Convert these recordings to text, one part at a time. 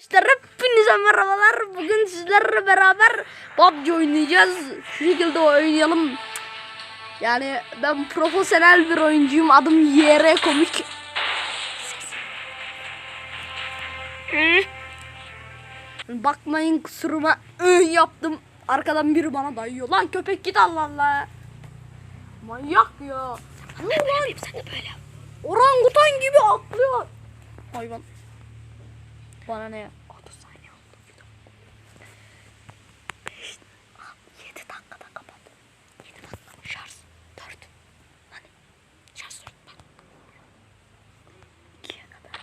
İşte hepinize merhabalar. Bugün sizlerle beraber PUBG oynayacağız. Şu şekilde oynayalım. Yani ben profesyonel bir oyuncuyum. Adım YR Komik. Bakmayın kusuruma yaptım. Arkadan biri bana dayıyor. Lan köpek git Allah Allah. Manyak ya. Ne lan? Sen de böyle. Orangutan gibi atlıyor. Hayvan. Bana ne ya? 30 saniye oldu. 5, 7 dakikada kapat. 7 dakika. Şarj 4. Hani şarj 4 bak. 2'ye kadar.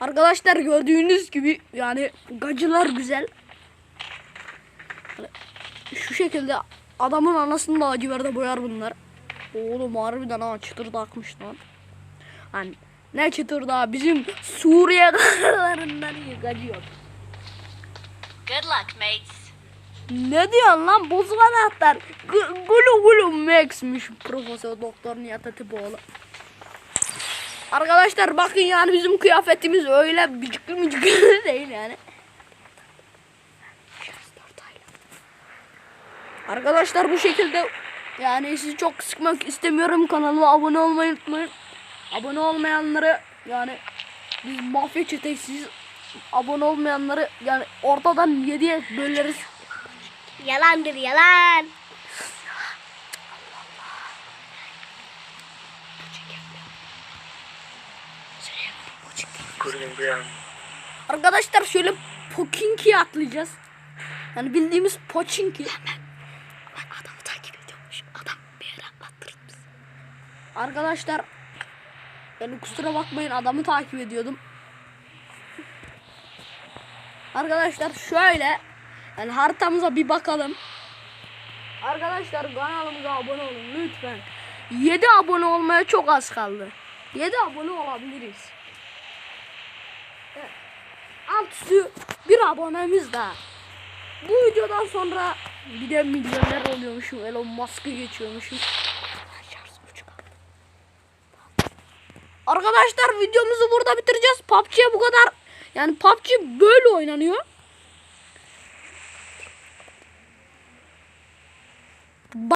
Arkadaşlar gördüğünüz gibi yani gacılar güzel. Hani Şu şekilde adamın anasını da acıverde boyar bunlar. Oğlum harbiden ha çıtır da akmış lan. Hani ne çıtır da bizim Suriye karlarından gacıyor. Good luck mates. Ne diyorsun lan bozuk anahtar. Gulu gulu Max'miş Profesör Doktor Nihat Atipoğlu. Arkadaşlar bakın yani bizim kıyafetimiz öyle bicikli micikli değil yani. Şarj 4 aylık. Arkadaşlar bu şekilde yani sizi çok sıkmak istemiyorum. Kanalıma abone olmayı unutmayın. Abone olmayanları yani biz mafya çetesiyiz. Abone olmayanları yani ortadan yediye böleriz. Yalandır yalan. Arkadaşlar şöyle Pokinki'ye atlayacağız. Yani bildiğimiz Pochinki. Ben adamı takip ediyormuş. Adam bir yere atlattırır bizi. Arkadaşlar yani kusura bakmayın adamı takip ediyordum. Arkadaşlar şöyle yani haritamıza bir bakalım. Arkadaşlar kanalımıza abone olun lütfen. 7 abone olmaya çok az kaldı. 7 abone olabiliriz. Evet. Alt üstü bir abonemiz daha. Bu videodan sonra bir de milyoner oluyormuşum. Elon Musk'ı geçiyormuşum. Arkadaşlar videomuzu burada bitireceğiz. PUBG'ye bu kadar yani PUBG böyle oynanıyor.